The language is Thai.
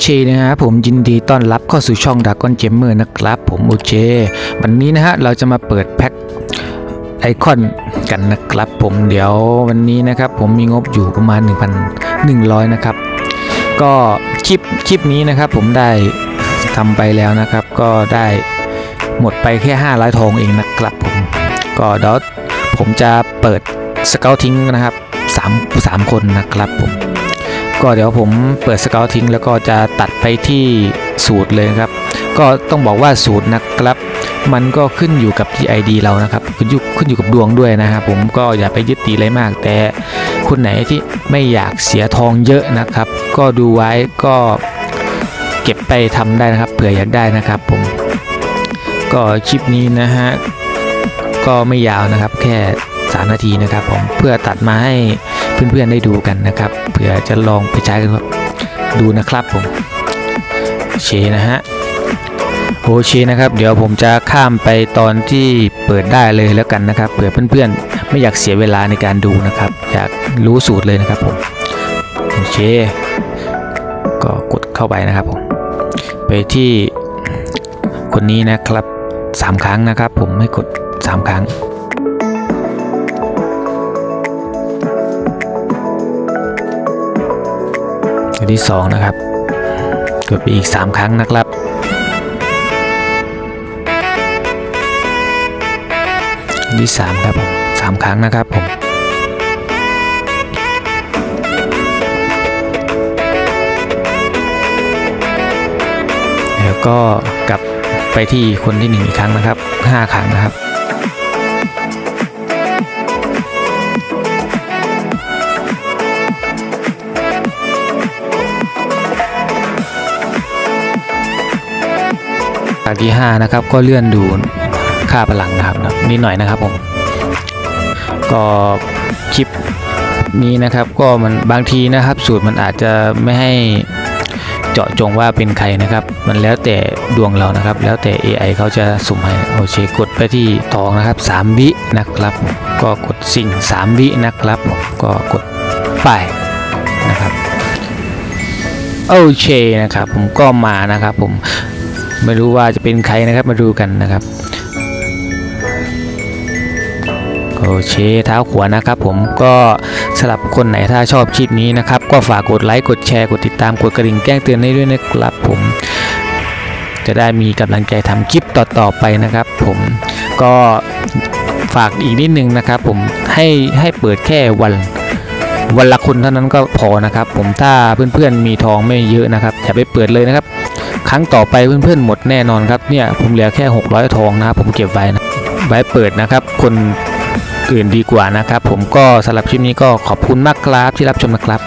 เคนะฮะผมยินดีต้อนรับเข้าสู่ช่องดากอนเจมเมอร์นะครับผมโอเค วันนี้นะฮะเราจะมาเปิดแพ็คไอคอนกันนะครับผมเดี๋ยววันนี้นะครับผมมีงบอยู่ประมาณ 1,100 นะครับ ก็คลิปคลิปนี้นะครับผมได้ทำไปแล้วนะครับ ก็ได้หมดไปแค่500ทองเองนะครับผม ก็เดี๋ยวผมจะเปิดสเกลทิ้งนะครับ3 3คนนะครับผม ก็เดี๋ยวผมเปิดสเกลทิ้ง แล้วก็จะตัดไปที่สูตรเลยครับ ก็ต้องบอกว่าสูตรนะครับ มันก็ขึ้นอยู่กับที่ ID เรานะครับขึ้นอยู่ขึ้นอยู่กับดวงด้วยนะครับผมก็อย่าไปยึดตีอะไรมาก แต่คนไหนที่ไม่อยากเสียทองเยอะนะครับ ก็ดูไว้ก็เก็บไปทำได้นะครับเผื่ออยากได้นะครับผมก็คลิปนี้นะฮะก็ไม่ยาวนะครับแค่ 3 นาทีนะครับผมเพื่อตัดมาให้ เพื่อนๆได้ดูกันนะครับเผื่อจะลองไปใช้กันครับดูนะครับผมเคนะฮะโอเคนะครับ เดี๋ยวผมจะข้ามไปตอนที่เปิดได้เลยแล้วกันนะครับเผื่อเพื่อนๆ ไม่อยากเสียเวลาในการดูนะครับ อยากรู้สูตรเลยนะครับผมโอเค ก็กดเข้าไปนะครับผมไปที่คนนี้นะครับ 3 ครั้งนะครับ ผมไม่กด 3 ครั้ง อันที่สองนะครับกดไปอีก 3 ครั้งนะครับ อันที่สามครับผมสามครั้งนะครับผมแล้วก็กลับไปที่คนที่หนึ่งอีกครั้งนะครับห้าครั้งนะครับากที่ 5 นะครับ ก็เลื่อนดูค่าพลังนะครับนิดหน่อยนะครับผม ก็คลิปนี้นะครับก็มันบางทีนะครับสูตรมันอาจจะไม่ให้เจาะจงว่าเป็นใครนะครับ มันแล้วแต่ดวงเรานะครับ แล้วแต่ AI เขาจะสุ่มให้โอเคกดไปที่ทองนะครับ 3 วินะครับ ก็กดสิ่ง 3 วินะครับ ก็กดไปนะครับโอเคนะครับ ผมก็มานะครับผม ไม่รู้ว่าจะเป็นใครนะครับมาดูกันนะครับโอเคเท้าขวานะครับผมก็สำหรับคนไหนถ้าชอบคลิปนี้นะครับ ก็ฝากกดไลค์กดแชร์กดติดตามกดกระดิ่งแจ้งเตือนให้ด้วยนะครับผม จะได้มีกำลังใจทำคลิปต่อๆไปนะครับ ผมก็ฝากอีกนิดนึงนะครับ ผมให้ให้เปิดแค่วัน วันละคนเท่านั้นก็พอนะครับ ผมถ้าเพื่อนๆมีทองไม่เยอะนะครับอย่าไปเปิดเลยนะครับ ครั้งต่อไปเพื่อนๆหมดแน่นอนครับเนี่ยผมเหลือแค่ 600 ทองนะครับผมเก็บไว้นะไว้เปิดนะครับ คนอื่นดีกว่านะครับ ผมก็สำหรับคลิปนี้ก็ขอบคุณมากครับที่รับชมนะครับ